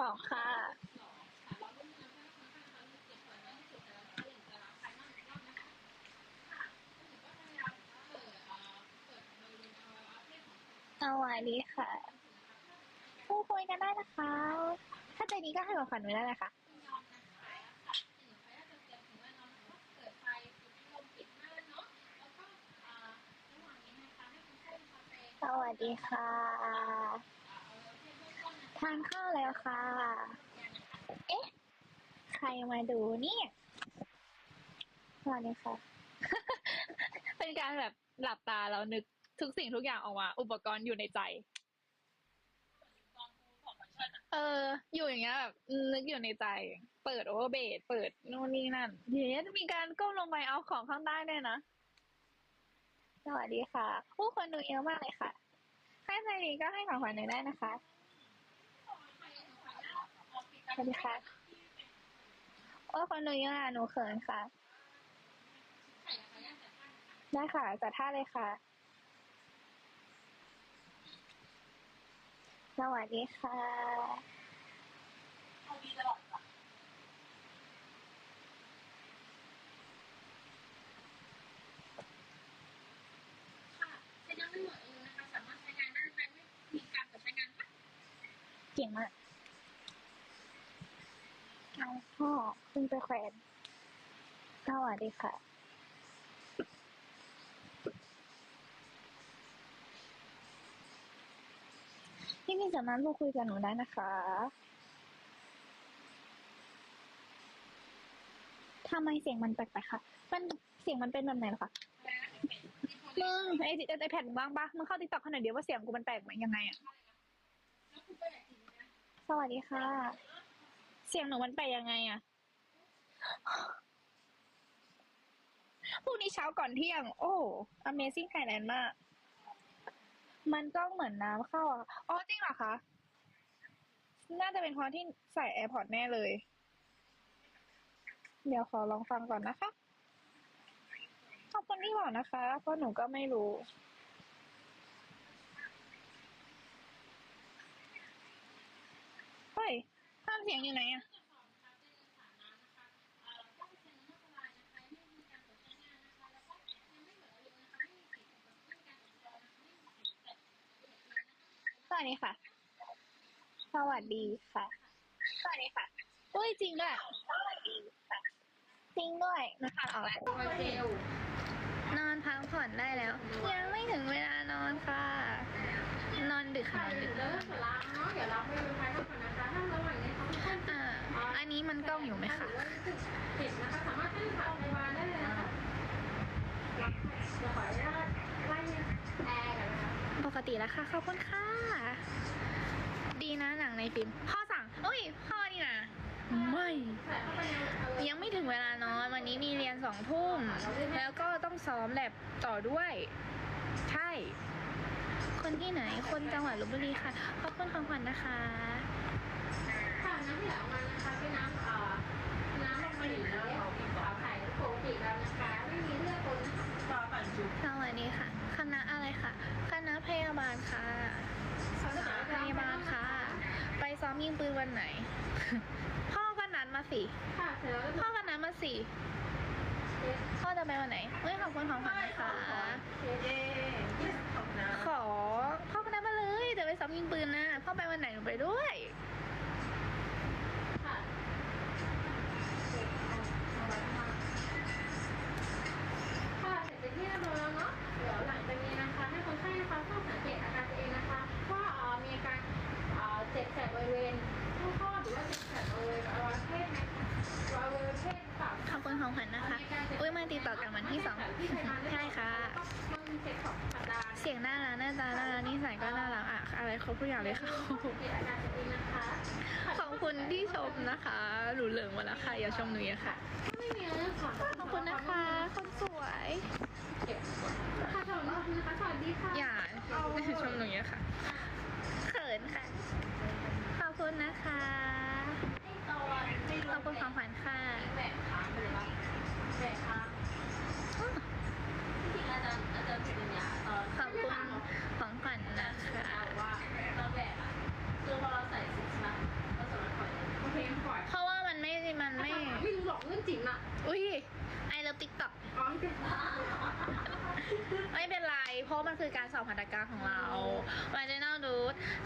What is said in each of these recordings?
สองค่ะสวัสดีค่ะ พูดคุยกันได้นะคะ ถ้าใจดีก็ให้ของขวัญไว้ได้เลยค่ะสวัสดีค่ะ ทานข้าวแล้วค่ะ เอ๊ะ ใครมาดูเนี่ยสวัสดีค่ะ เป็นการแบบหลับตาแล้วนึกทุกสิ่งทุกอย่างออกมา อุปกรณ์อยู่ในใจ เออ อยู่อย่างเงี้ยแบบนึกอยู่ในใจ เปิดโอเวอร์เบดเปิดนู่นนี่นั่น เดี๋ยวมีการก้มลงไปเอาของข้างใต้ด้วยนะ สวัสดีค่ะ ผู้คนดูเยอะมากเลยค่ะ ถ้าใจดีก็ให้ของขวัญหนึ่งได้นะคะ สวัสดีค่ะโอ้คนดูยังอะหนูเขินค่ะ ได้ค่ะจัดท่าเลยค่ะ สวัสดีค่ะ เอาดีตลอดจ้ะ ค่ะใช้น้ำไม่หมดเองนะคะ สามารถใช้งานได้ภายไม่มีการเปิดใช้งานค่ะ เก่งมาก เอา พ่อขึ้นไปแขวนสวัสดีค่ะที่นี่สามารถพูดคุยกับหนูได้นะคะทำไมเสียงมันแปลกๆคะมันเสียงมันเป็นแบบไหนเหรอคะมึงไอจิไอแผ่นมึงบ้างปะมึงเข้าติ๊กต็อกขนาดเดียวว่าเสียงกูมันแปลกไหมยังไงอะสวัสดีค่ะ เสียงหนูมันไปยังไงอะพรุ่งนี้เช้าก่อนเที่ยง โอ้ Amazing Thailand มาก มันก็เหมือนน้ำเข้าอะอ๋อจริงเหรอคะ น่าจะเป็นเพราะที่ใส่ AirPod แน่เลย เดี๋ยวขอลองฟังก่อนนะคะ ขอบคุณที่บอกนะคะ เพราะหนูก็ไม่รู้ เฮ้ยห้ามเสียงอยู่ไหนอะตรวจสอบนะคะเป็นสถานะนะคะเอ่อต้องเป็นน้ำละลายนะคะไม่มีการเปิดใช้งานนะคะแล้วก็ยังไม่เหมือนอารมณ์นะคะไม่มีสีผสมไม่มีการตรวจสอบนะคะไม่มีสีแต่เป็นแบบนี้นะคะสวัสดีค่ะ สวัสดีค่ะ สวัสดีค่ะอุ้ยจริงด้วยสวัสดีค่ะจริงด้วยนะคะออกแล้วตัวเจลนอนพักผ่อนได้แล้ว ยังไม่ถึงเวลานอนค่ะ นอนดึกค่ะนอนดึก องอยู่ไหมคะหรือว่ารู้สึกเผ็ดนะคะสามารถขึ้นผ่านพยาบาลได้เลยนะคะเดี๋ยวขออนุญาตไล่แอร์กันนะคะปกติแล้วค่ะขอบคุณค่ะ ดีนะหนังในฟิล์มพ่อสั่งเอ้ยพ่อนี่นะไม่ใส่เข้าไปในเอ่อยังไม่ถึงเวลานอนวันนี้มีเรียนสองทุ่มแล้วก็ต้องซ้อมแลบต่อด้วย ใช่ คนที่ไหนคนจังหวัดลบบุรีค่ะขอบคุณของขวัญนะคะค่ะน้ำที่ไหลออกมานะคะเป็นน้ำเอ่อน้ำลง มาหลีแล้วขาวไข่ปกติแล้วนะคะไม่มีเลือดปนนะคะตาแต่งชุดสวัสดีค่ะ คณะอะไรคะคณะพยาบาลค่ะคณะพยาบาลค่ะ ไปซ้อมยิงปืนวันไหน พ่อก็นัดมาสิค่ะเสร็จแล้วก็พ่อก็นัดมาสิพ่อจะไปวันไหนเฮ้ยขอบคุณของขวัญนะคะเช็ดเย้ยี่สิบสองนะขอพ่อก็นัดมาเลยเดี๋ยวไปซ้อมยิงปืนนะพ่อไปวันไหนหนูไปด้วย คนไข้นะคะเฝ้าสังเกตอาการตัวเองนะคะว่าเอ่อมีอาการเอ่อเจ็บแสบบริเวณช่องคลอดหรือว่าเจ็บแสบบริเวณอวัยวะเพศไหมอวัยวะเพศหรือเปล่าขอบคุณของขวัญนะคะ อุ้ยมาติดต่อกันวันที่สองใช่ค่ะมัน เจ็บสองสัปดาห์เสียงน่ารักหน้าตาน่ารักนิสัยก็น่ารักอะอะไรครบทุกอย่างเลยค่ะสังเกตอาการตัวเองนะคะขอบคุณที่ชมนะคะหนูเหลืองหมาแล้วค่ะอย่าชมหนูอย่าค่ะไม่มีอะไรค่ะขอบคุณนะคะคนสวยค่ะสวัสดีนะคะสวัสดีค่ะอย่าชมหนูอย่าค่ะเขินค่ะขอบคุณนะคะขอบคุณของขวัญค่ะแหวกค้างไปเลยป่ะิมอะ อุ้ยไอเลิฟติ๊กต็อกไม่เป็นไร เพราะมันคือการสอบพันธการของเราวัเจนอลดู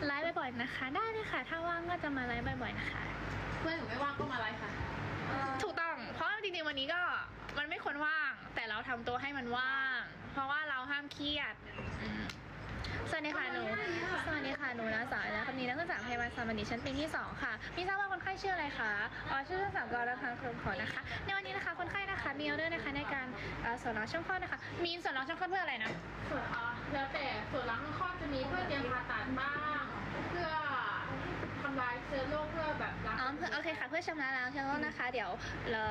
ไลฟ์บ่อยๆนะคะ ได้เลยค่ะ ถ้าว่างก็จะมาไลฟ์บ่อยๆนะคะ เพื่อนหนูไม่ว่างก็มาไลฟ์ค่ะ ถูกต้อง เพราะจริงๆวันนี้ก็มันไม่ควรว่าง แต่เราทำตัวให้มันว่าง เพราะว่าเราห้ามเครียดอื สวัสดีค่ะหนู สวัสดีค่ะหนูนะสาวนะคำนี้นักศึกษาพยาบาลสามันดิฉันปีที่สองค่ะ มีทราบว่าคนไข้ชื่ออะไรคะ อ๋อชื่อสามกรนะคะคือขอนะคะ ในวันนี้นะคะคนไข้นะคะมีออเดอร์นะคะในการส่วนร้องช่องคลอดนะคะ มีสอนน้องช่องคลอดเพื่ออะไรนะ ส่วนอ่าแล้วแต่ส่วนล้องคลอดจะมีเพื่อเตรียมผ่าตัดบ้าง เพื่อำลายเชื้อโรคเพื่อแบบล้างอ๋อเพื่อโอเคค่ะเพื่อชำระล้างเชื้อโรคนะคะ เดี๋ยวเรา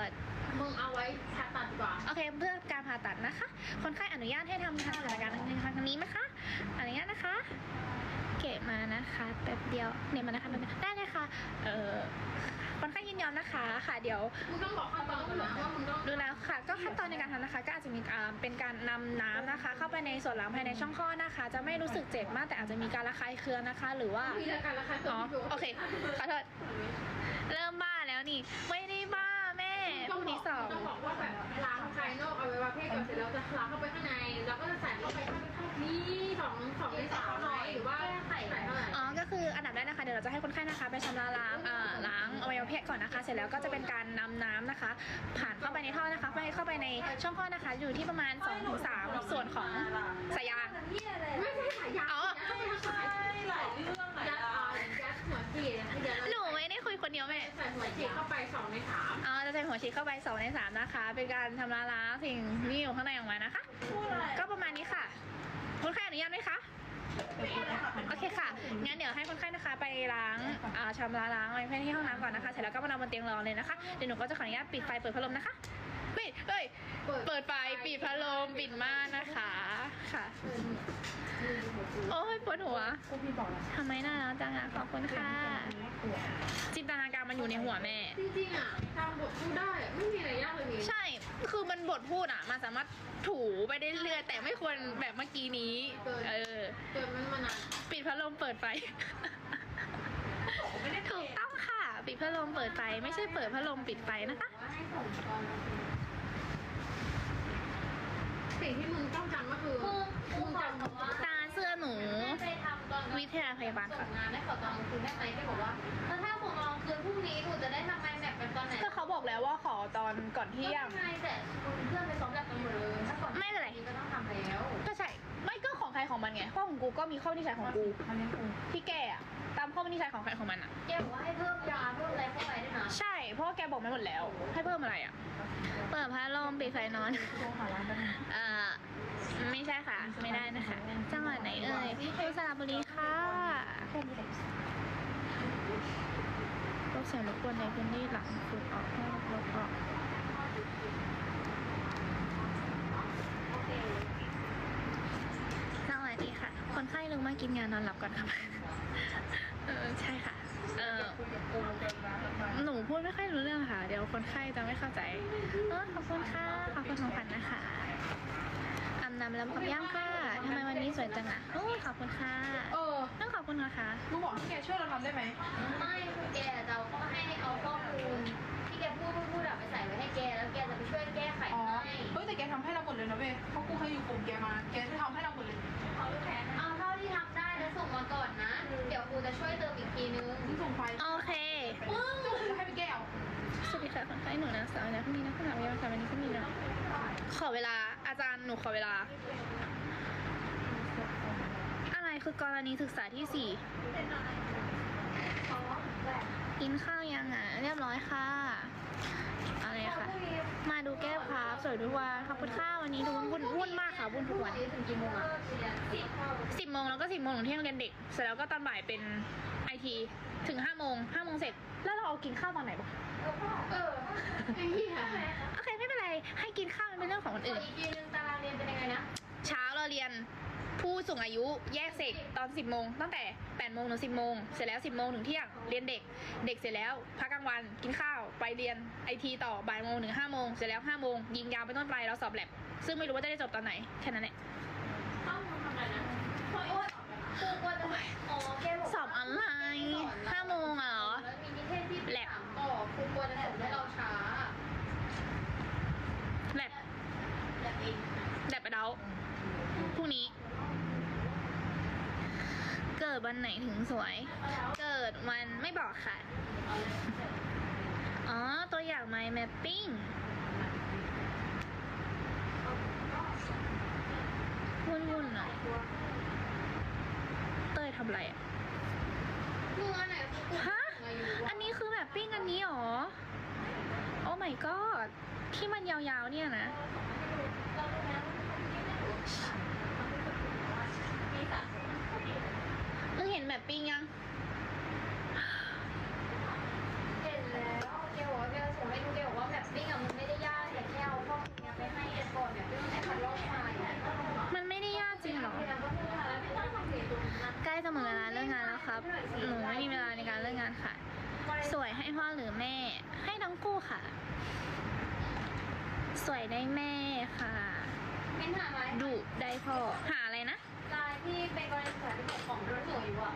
มึงเอาไว้ผ่าตัดดีกว่าโอเคเพื่อการผ่าตัดนะคะ คนไข้อนุญาตให้ทำทางผ่าการในครั้งนี้ไหมคะอนุญาตนะคะ เก็บมานะคะแป๊บเดียวเนี่ยมานะคะแป๊บเดียวได้เลยค่ะเอ่อ คนไข้ยินยอมนะคะค่ะ เดี๋ยวมึงต้องบอกขั้นตอนก่อนนะว่ามึงต้องดูแล้วค่ะ ก็ขั้นตอนในการทำนะคะ ก็อาจจะมีอ่าเป็นการนำน้ำนะคะ เข้าไปในส่วนหลังภายในช่องคลอดนะคะ จะไม่รู้สึกเจ็บมากแต่อาจจะมีการระคายเคืองนะคะ หรือว่า มีรายการราคาตัวอ๋อที่ดูโอเค ขอโทษ เริ่มบ้าแล้วนี่ ไม่ได้บ้าแม่ต้องผู้บอที่กสองต้องบอกว่าแบบล้างภายนอกอวัยวะเพศก่อนเสร็จแล้วจะล้างเข้าไปข้างในแล้วก็จะใส่เข้าไปข้างในนี่สองสองในสามหน่อยหรือว่าใส่เท่าไหร่อ๋อ ก็คืออันดับแรกนะคะ เดี๋ยวเราจะให้คนไข้นะคะไปชำระล้างอ่าล้างอวัยวะเพศก่อนนะคะ เสร็จแล้วก็จะเป็นการนำน้ำนะคะ ผ่านเข้าไปในท่อนะคะ ไปเข้าไปในช่องคลอดนะคะ อยู่ที่ประมาณ2-3ส่วนของสายยางไม่ใช่สายยางอ๋อเข้าไปข้างในหลายเรื่องหลายยัดราเอาวยัดหัวฉีดเดี๋ยวหนูไม่ได้คุยคนเดียวแม่ ใส่หัวฉีดเข้าไปสองในสามอ๋อจะใส่หัวฉีดเข้าไป2ใน3นะคะ เป็นการชำระล้างสิ่งที่อยู่ข้างในออกมานะคะ พูดอะไรก็ประมาณนี้ค่ะ คนไข้อนุญาตไหมคะ โอเคค่ะ งั้นเดี๋ยวให้คนไข้นะคะไปล้างอ่าชำระล้างไว้ที่ห้องน้ำก่อนนะคะ เสร็จแล้วก็มานอนบนเตียงรอเลยนะคะ เดี๋ยวหนูก็จะขออนุญาตปิดไฟเปิดพัดลมนะคะปิดเอ้ย เปิดไฟปิดพัดลมปิดม่านนะคะ ค่ะ โอ้ยปวดหัวทำไมน่ารักจังอะขอบคุณค่ะ จินตนาการมันอยู่ในหัวแม่ จริงๆอะตามบทพูดได้ ไม่มีอะไรยากเลยมีใช่ คือมันบทพูดอะมันสามารถถู ไปได้เรื่อยๆแต่ไม่ควรแบบเมื่อกี้นี้ เออ เกิดมันมานานปิดพัดลมเปิดไฟถูกต้องค่ะ ปิดพัดลมเปิดไฟ ไม่ใช่เปิดพัดลมปิดไฟนะคะ ว่าให้ส่งตอนสิ่งที่มึงต้องจำก็คือมึงจำตาเสื้อหนูไปทำตอนวิทยาพยาบาลส่ค่ะ งงานได้ขอตอนกลางคืนได้ไหมแกบอกว่าแล้วถ้าผมลองคืนพรุ่งนี้หนูจะได้ทำไมแมปกันตอนไหนก็เขาบอกแล้วว่าขอตอนก่อนเที่ยงไม่เป็นไรแต่คุณเพื่อนไปซ้อมแลบกันหมดเลยถ้าก่อน ไม่เป็นไรก็ต้องทำแล้วก็ใช่ไม่ก็ของใครของมันไงข้อของกูก็มีข้อวินิจฉัยของกูที่แกอะตามข้อวินิจฉัยของใครของมันอะแกบอกว่าให้เพิ่มยาเพิ่มอะไรเข้าไปด้วยนะใช่เพราะว่าแกบอกมาหมดแล้ว ให้เพิ่มอะไรอะเปิดพัดลมปิดไฟนอนเอ่อไม่ใช่ค่ะ ไม่ได้นะคะจังหวัดไหนเอ่ยคือสระบุรีค่ะลดเสียงรบกวนในพื้นที่หลังฝึกออกให้ลดออก สวัส ดีค่ะคนไข้ลืมมากินยานอนหลับก่อนค่ะเออใช่ค่ะ เออหนูพูดไม่ค่อยรู้เรื่องค่ะ เดี๋ยวคนไข้จะไม่เข้าใจ เออขอบคุณค่ะ ขอบคุณของขวัญนะคะอาบน้ำแล้วกับย่างค่ะทำไมวันนี้สวยจังอะโอ้ขอบคุณค่ะเออต้องขอบคุณนะคะมึงบอกให้แกช่วยเราทำได้ไหมไม่คือแกจะเอาข้อให้เอาข้อมูลที่แกพูดพูดพูดอะไปใส่ไว้ให้แกแล้วแกจะไปช่วยแก้ไขอ๋อให้เฮ้ยแต่แกทำให้เราหมดเลยนะเว้ยเพราะกูเคยอยู่กลุ่มแกมา แกจะทำให้เราหมดเลย เอาเท่าที่ทำได้แล้ว ส่งมาก่อนนะ เดี๋ยวครูจะช่วยเติมอีกทีนึงมึงส่งไฟโอเคมึงจะให้ไปแก้วสวัสดีค่ะคนไข้หนูนะสาวนะพรุ่งนี้นะคุณหมอพยาบาลค่ะวันนี้ก็มีนะขอเวลาอาจารย์หนูขอเวลา อะไรคือกรณีศึกษาที่สี่ กินข้าวยังอะ เรียบร้อยค่ะ อะไรค่ะ มาดูแก้วครับสวยทุกวันขอบคุณค่ะวันนี้ดูวุ่นวุ่นมากค่ะวุ่นทุกวันถึงกี่โมงอะสิบสิบโมงแล้วก็สิบโมงถึงเที่ยงเรียนเด็ก เสร็จแล้วก็ตอนบ่ายเป็นไอทีถึงห้าโมงห้าโมงเสร็จ แล้วเราเอากินข้าวตอนไหนบ้างเออไอ้เหี้ยโอเคไม่เป็นไรให้กินข้าวมันเป็นเรื่องของคนส่วอื่นนอีกทีนึงตารางเรียนเป็นยังไงนะ เช้าเราเรียนผู้สูงอายุแยกเสกตอน 10โมงตั้งแต่8โมงถึง10โมงเสร็จแล้ว 10โมงถึงเที่ยงเรียนเด็ก เด็กเสร็จแล้วพักกลางวันกินข้าวไปเรียนไอทีต่อบ่ายโมงถึง5โมงเสร็จแล้ว5โมงยิงยาวไปต้นไปเราสอบแลบซึ่งไม่รู้ว่าจะได้จบตอนไหนแค่นั้นแหละเอ้ามึงทำอะไรนะโอ๊ยครูกลัวจะอ๋อแกบอก สอบออนไลน์5โมงอะเหรอ แล้วมีนิเทศที่ แลบ ถามต่อครูกลัวจะส่งให้เราช้า แลบ แลบเอง แลบไปเดาพรุ่งนี้ แวันไหนถึงสวย เกิดวันไม่บอกค่ะ อ๋อ ตัวอย่าง My Mapping วุ่นวุ่นๆหน่อยเต้ยทำอะไรอะมึงอันไหนกูฮะอายุอันนี้คือแบบปิ้งอันนี้หรอ โอ้ my god ที่มันยาวๆเนี่ยนะ มึง เห็นแบบปิ้งยัง เห็นแล้วเกลบอกว่าเกลส่งให้ดูเกลบอกว่าแบบปิ้งอะมันไม่ได้ยากแต่แค่เอาข้อมูลเนี้ยไปให้แกก่อนเนี่ยปิ้งให้คัดลอกมาเนี่ยมันไม่ได้ยากจริงหรอ แล้วก็พูดมาแล้วไม่ต้องทำเสียตรงนั้นใกล้จะหมดเวลาเลิกงานแล้วครับ หนูไม่มีเวลาในการเลิกงานค่ะ สวยให้พ่อหรือแม่ ให้ทั้งคู่ค่ะ สวยได้แม่ค่ะ เป็นหาไหมดุได้พ่อ หา ที่เป็นกรณีศึกษาที่บอกของรถหน่วยอยู่อะ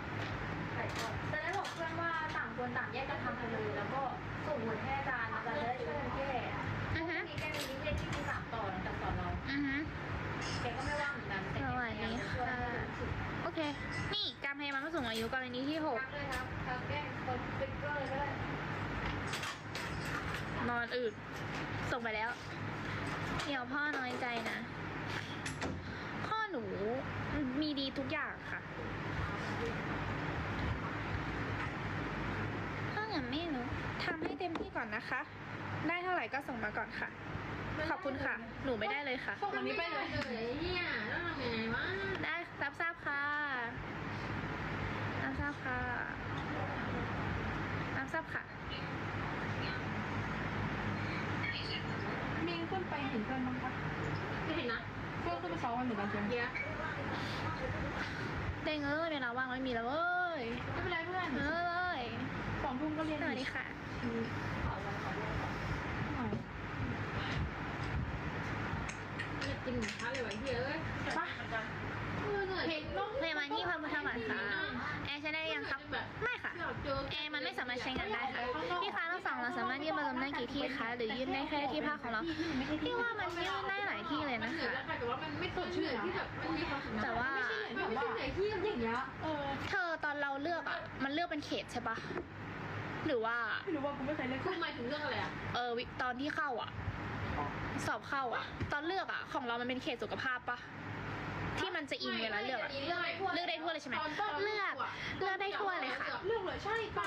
ใส่ก่อนแต่ได้บอกเพื่อนว่าต่างคนต่างแยกกันทำไปเลย แล้วก็ส่งผลให้อาจารย์อาจารย์จะได้ช่วยกันแก้อือฮะมีแกมีนิเทศที่มีสามต่อหลังจากสอนเราอือฮะแกก็ไม่ว่างเหมือนกันแต่แกพยายามจะช่วยโอเค นี่การพยาบาลผู้สูงอายุกรณีที่หกทักเลยครับทักแก้คนติ๊กเกอร์เลยนอนอืดส่งไปแล้ว เดี๋ยวพ่อน้อยใจนะ นูมีดีทุกอย่างค่ะพ่ออย่างไม่รู้ทำให้เต็มที่ก่อนนะคะ ได้เท่าไหร่ก็ส่งมาก่อนค่ะ ขอบคุณค่ะ หนูไม่ได้เลยค่ะ ส่งอันนี้ไปเลยเลยเนี่ยแล้วทำยังไงวะได้รับทราบค่ะรับทราบค่ะรับทราบค่ะมิงขึ้นไปเห็นเพื่อนบ้างปะไม่เห็นนะ เพื่อนขึ้นไปซ้อมวันเหมือนกันใช่ไหมเดี๋ยวเด้งเอ้ยเวลาว่างไม่มีแล้วเว้ยไม่เป็นไรเพื่อนเอ้ยสองทุ่มก็เรียนสวัสดีค่ะอยากกินหมูทะเลไว้เยอะปะเออเหนื่อยเห็นต้องพยาบาลที่พระพุทธบาทค่ะ แอร์ใช้ได้ยังครับ ไม่ค่ะอยากเจอแอร์มันไม่สามารถใช้งานได้ค่ะ พี่คะ เราสั่งเราสามารถยื่นใบลมได้กี่ที่คะหรือยื่นได้แค่ที่พักของเราพี่ว่ามันยื่นได้หลายที่เลยมันนะเหนื่อยคะแล้วค่ะแต่ว่ามันไม่สดชื่นที่แบบมันมีความสุขแต่ว่ามันไม่ใช่เหนื่อยที่อย่างเงี้ยเออเธอตอนเราเลือกอะมันเลือกเป็นเขตใช่ปะหรือว่าไม่รู้ว่ากูไม่เคยเล่นคือหมายถึงเรื่องอะไรอะเออวิตอนที่เข้าอะ สอบเข้าอะ ตอนเลือกอะ ของเรามันเป็นเขตสุขภาพปะ ที่มันจะอิงเวลาเลือกอะเลือกเลือกได้ทั่วเลยใช่ไหมเลือกเลือกได้ทั่วเลยค่ะ เลือกเลยใช่ไป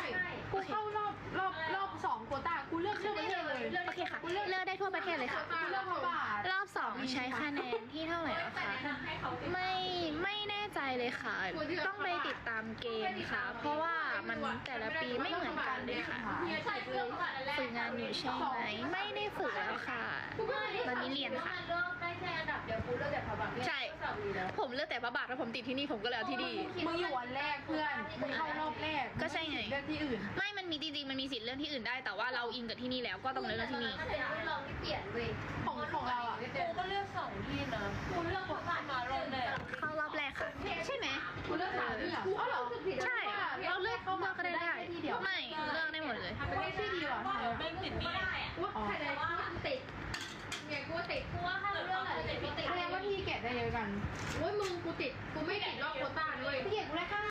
กูเข้ารอบรอบรอบสองโควต้ากูเลือกเลือกประเทศเลยโอเคค่ะ เลือกได้ทั่วประเทศเลยค่ะ กูเลือกพระบาทรอบสองใช้คะแนนที่เท่าไหร่แล้วคะไม่ไม่ แน่ใจเลยค่ะ ต้องไปติดตามเกณฑ์ค่ะ เพราะว่ามันแต่ละปีไม่เหมือนกันเลยค่ะใช่เลือกผ่านอันแรกฝึกงานอยู่ใช่ไหมไม่ได้ฝึกแล้วค่ะตอนนี้เรียนค่ะเลือกได้แค่อันดับเดียวกูเลือกแต่พระบาทใช่สอบดีแล้วผมเลือกแต่พระบาทแล้วผมติดที่นี่ผมก็เลยเอาที่นี่มึงอยู่วันแรกเพื่อนมึงเข้ารอบแรกก็ใช่ไงเลือกที่อื่น ไม่มันมีจริงๆมันมีสิทธิ์เลื่อนที่อื่นได้แต่ว่าเราอิงกับที่นี่แล้วก็ต้องเลื่อนที่นี่มันเป็นรุ่นลองที่เปลี่ยนเว้ยของของเราอะกูก็เลือกสองที่นะกูเลือกพระบาทมาลงเลยเข้าร อบแรกค่ะ ใช่ไหมคุณเลือกสามที่เหรออ๋เหรอใช่เราเลือกเข้ามาก็ได้ได้ไม่เลือกได้หมดเลยไม่ใช่ดีหรอไม่ติดไม่ได้อะว่าใครได้ติดเนี่ยกูติดกูว่าถ้าเรื่องอะไรกูติแสดงว่าพี่เก็ได้เยอะกันโอ้ยมึงกูติดกูไม่ติดรอบโคต้าด้วยพี่เก็กูได้ห้า